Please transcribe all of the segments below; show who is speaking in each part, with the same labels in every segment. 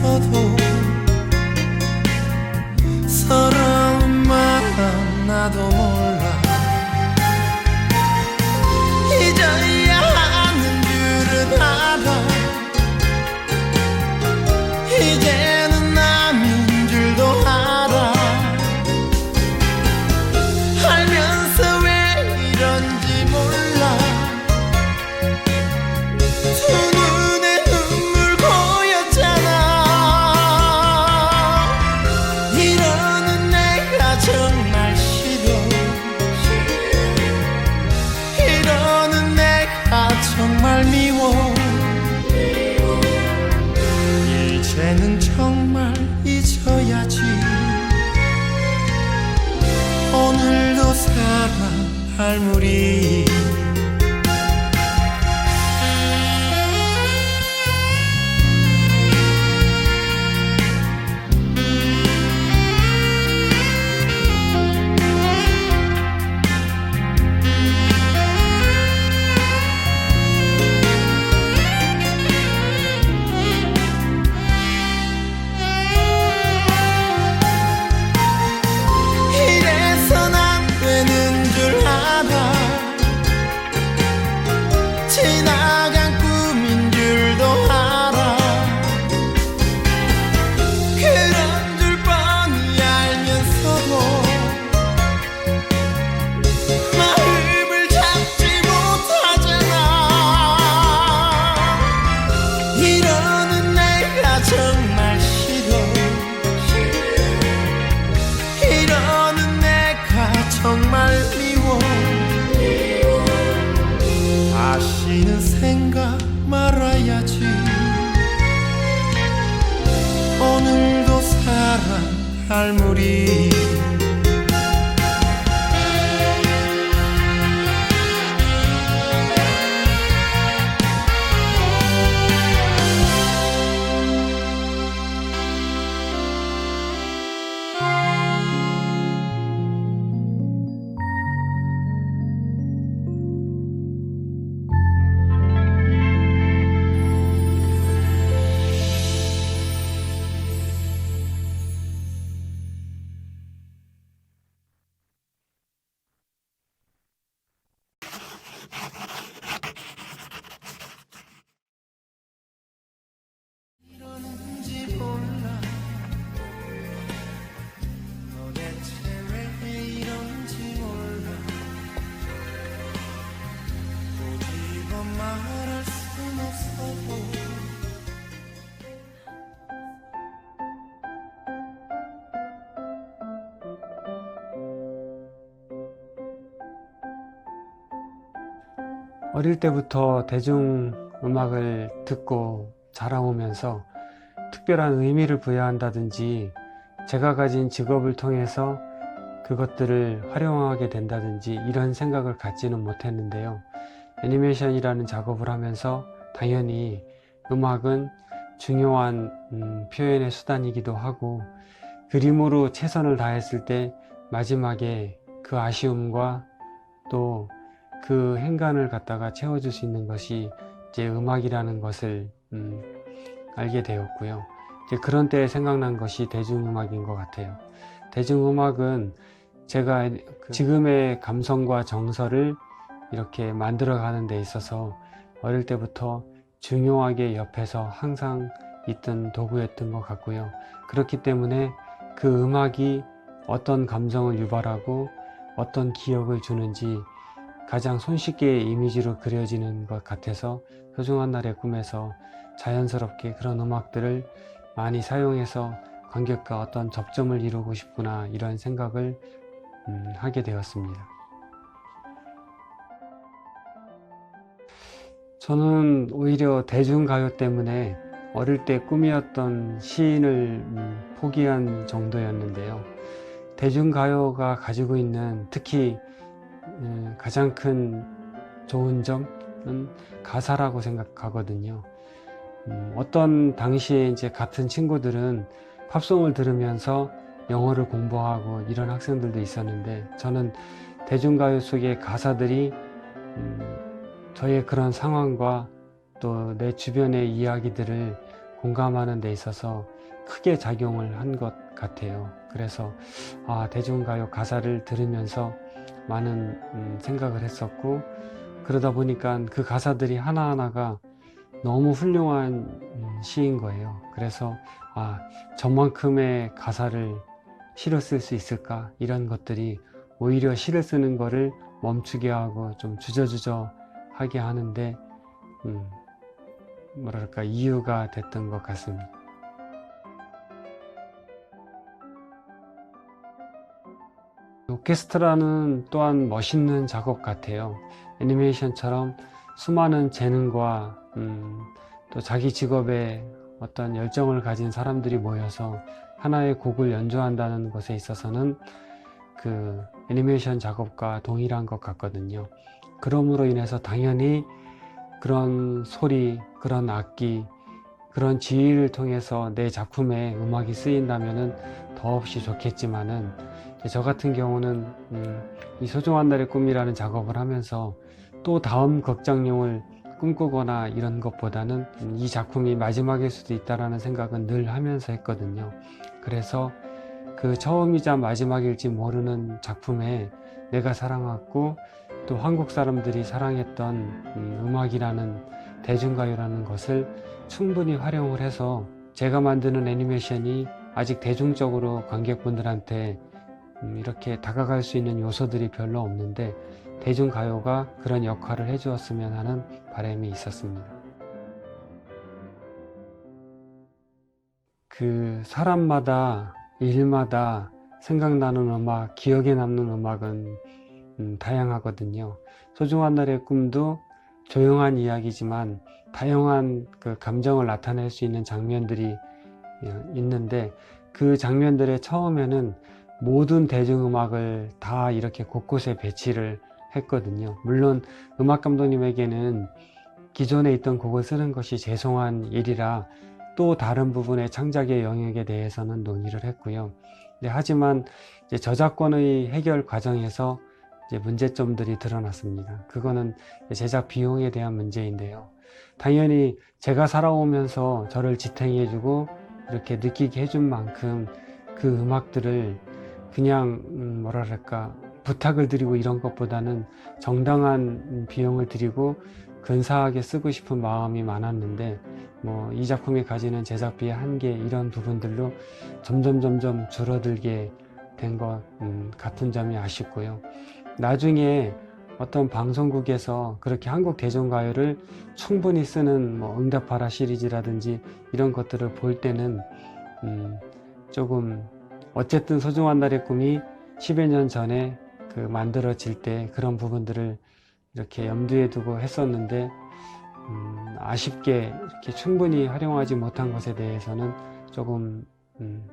Speaker 1: 순없 사 사랑할 무리. 이
Speaker 2: 어릴 때부터 대중음악을 듣고 자라오면서 특별한 의미를 부여한다든지 제가 가진 직업을 통해서 그것들을 활용하게 된다든지 이런 생각을 갖지는 못했는데요. 애니메이션이라는 작업을 하면서 당연히 음악은 중요한 음, 표현의 수단이기도 하고 그림으로 최선을 다했을 때 마지막에 그 아쉬움과 또 그 행간을 갖다가 채워줄 수 있는 것이 이제 음악이라는 것을 음, 알게 되었고요. 이제 그런 때에 생각난 것이 대중음악인 것 같아요. 대중음악은 제가 그 지금의 감성과 정서를 이렇게 만들어가는 데 있어서 어릴 때부터 중요하게 옆에서 항상 있던 도구였던 것 같고요. 그렇기 때문에 그 음악이 어떤 감성을 유발하고 어떤 기억을 주는지 가장 손쉽게 이미지로 그려지는 것 같아서 소중한 날의 꿈에서 자연스럽게 그런 음악들을 많이 사용해서 관객과 어떤 접점을 이루고 싶구나 이런 생각을 음, 하게 되었습니다. 저는 오히려 대중가요 때문에 어릴 때 꿈이었던 시인을 음, 포기한 정도였는데요. 대중가요가 가지고 있는 특히 음, 가장 큰 좋은 점은 가사라고 생각하거든요. 음, 어떤 당시에 이제 같은 친구들은 팝송을 들으면서 영어를 공부하고 이런 학생들도 있었는데 저는 대중가요 속의 가사들이 음, 저의 그런 상황과 또 내 주변의 이야기들을 공감하는 데 있어서 크게 작용을 한 것 같아요. 그래서 아, 대중가요 가사를 들으면서 많은 음, 생각을 했었고 그러다 보니까 그 가사들이 하나하나가 너무 훌륭한 음, 시인 거예요. 그래서 아, 저만큼의 가사를 시를 쓸수 있을까? 이런 것들이 오히려 시를 쓰는 거를 멈추게 하고 좀 주저주저 하게 하는데 음, 뭐랄까 이유가 됐던 것 같습니다. 오케스트라는 또한 멋있는 작업 같아요. 애니메이션처럼 수많은 재능과 음, 또 자기 직업에 어떤 열정을 가진 사람들이 모여서 하나의 곡을 연주한다는 것에 있어서는 그 애니메이션 작업과 동일한 것 같거든요. 그러므로 인해서 당연히 그런 소리, 그런 악기, 그런 지휘를 통해서 내 작품에 음악이 쓰인다면은 더없이 좋겠지만은 저 같은 경우는 음, 이 소중한 날의 꿈이라는 작업을 하면서 또 다음 극장용을 꿈꾸거나 이런 것보다는 음, 이 작품이 마지막일 수도 있다라는 생각은 늘 하면서 했거든요. 그래서 그 처음이자 마지막일지 모르는 작품에 내가 사랑했고 또 한국 사람들이 사랑했던 음, 음악이라는 대중가요라는 것을 충분히 활용을 해서 제가 만드는 애니메이션이 아직 대중적으로 관객분들한테 음, 이렇게 다가갈 수 있는 요소들이 별로 없는데 대중가요가 그런 역할을 해주었으면 하는 바람이 있었습니다. 그 사람마다 일마다 생각나는 음악, 기억에 남는 음악은 음, 다양하거든요. 소중한 날의 꿈도 조용한 이야기지만 다양한 그 감정을 나타낼 수 있는 장면들이 어, 있는데 그 장면들의 처음에는 모든 대중음악을 다 이렇게 곳곳에 배치를 했거든요. 물론 음악 감독님에게는 기존에 있던 곡을 쓰는 것이 죄송한 일이라 또 다른 부분의 창작의 영역에 대해서는 논의를 했고요. 네, 하지만 저작권의 해결 과정에서 문제점들이 드러났습니다. 그거는 제작 비용에 대한 문제인데요. 당연히 제가 살아오면서 저를 지탱해주고 이렇게 느끼게 해준 만큼 그 음악들을 그냥 음, 뭐랄까 부탁을 드리고 이런 것보다는 정당한 비용을 드리고 근사하게 쓰고 싶은 마음이 많았는데 뭐 이 작품이 가지는 제작비의 한계 이런 부분들로 점점 점점 줄어들게 된것 음, 같은 점이 아쉽고요. 나중에 어떤 방송국에서 그렇게 한국 대중가요를 충분히 쓰는 뭐 응답하라 시리즈라든지 이런 것들을 볼 때는 음, 조금 어쨌든 소중한 날의 꿈이 10여 년 전에 그 만들어질 때 그런 부분들을 이렇게 염두에 두고 했었는데 음, 아쉽게 이렇게 충분히 활용하지 못한 것에 대해서는 조금 음,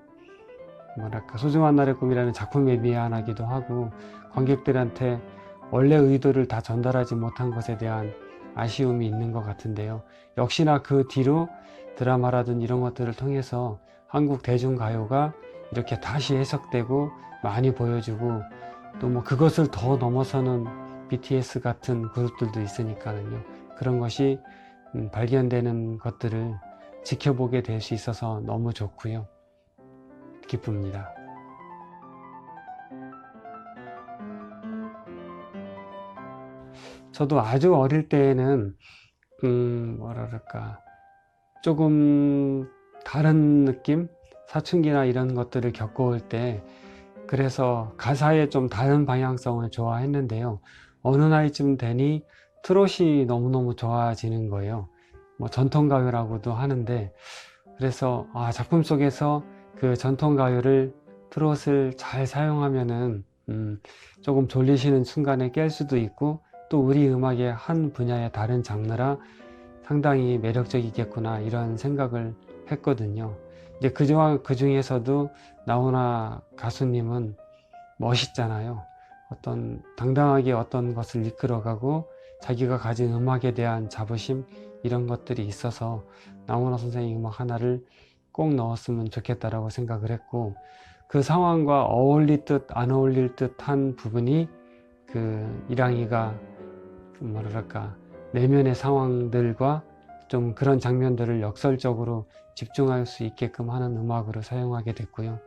Speaker 2: 뭐랄까 소중한 날의 꿈이라는 작품에 미안하기도 하고 관객들한테 원래 의도를 다 전달하지 못한 것에 대한 아쉬움이 있는 것 같은데요. 역시나 그 뒤로 드라마라든 이런 것들을 통해서 한국 대중가요가 이렇게 다시 해석되고 많이 보여주고 또 뭐 그것을 더 넘어서는 BTS 같은 그룹들도 있으니까는요. 그런 것이 음, 발견되는 것들을 지켜보게 될 수 있어서 너무 좋고요. 기쁩니다. 저도 아주 어릴 때에는 음 뭐랄까 조금 다른 느낌 사춘기나 이런 것들을 겪어올 때 그래서 가사에 좀 다른 방향성을 좋아했는데요 어느 나이쯤 되니 트롯이 너무너무 좋아지는 거예요 뭐 전통가요라고도 하는데 그래서 아 작품 속에서 그 전통가요를 트롯을 잘 사용하면은 음 조금 졸리시는 순간에 깰 수도 있고 또 우리 음악의 한 분야의 다른 장르라 상당히 매력적이겠구나 이런 생각을 했거든요. 이제 그중, 그 중에서도 나훈아 가수님은 멋있잖아요. 어떤 당당하게 어떤 것을 이끌어가고 자기가 가진 음악에 대한 자부심 이런 것들이 있어서 나훈아 선생님 음악 하나를 꼭 넣었으면 좋겠다라고 생각을 했고 그 상황과 어울릴 듯 안 어울릴 듯한 부분이 그 이랑이가 뭐랄까 내면의 상황들과 좀 그런 장면들을 역설적으로 집중할 수 있게끔 하는 음악으로 사용하게 됐고요.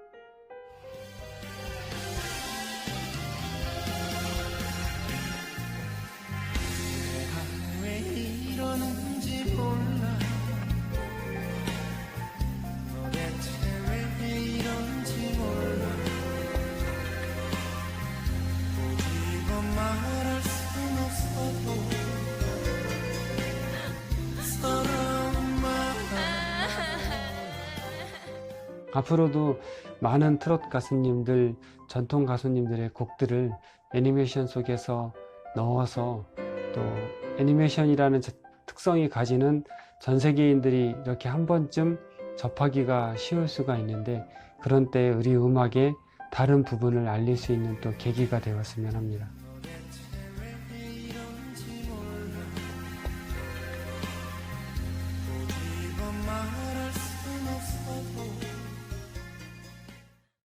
Speaker 2: 앞으로도 많은 트롯 가수님들, 전통 가수님들의 곡들을 애니메이션 속에서 넣어서 또 애니메이션이라는 자- 특성이 가지는 전 세계인들이 이렇게 한 번쯤 접하기가 쉬울 수가 있는데 그런 때 우리 음악의 다른 부분을 알릴 수 있는 또 계기가 되었으면 합니다.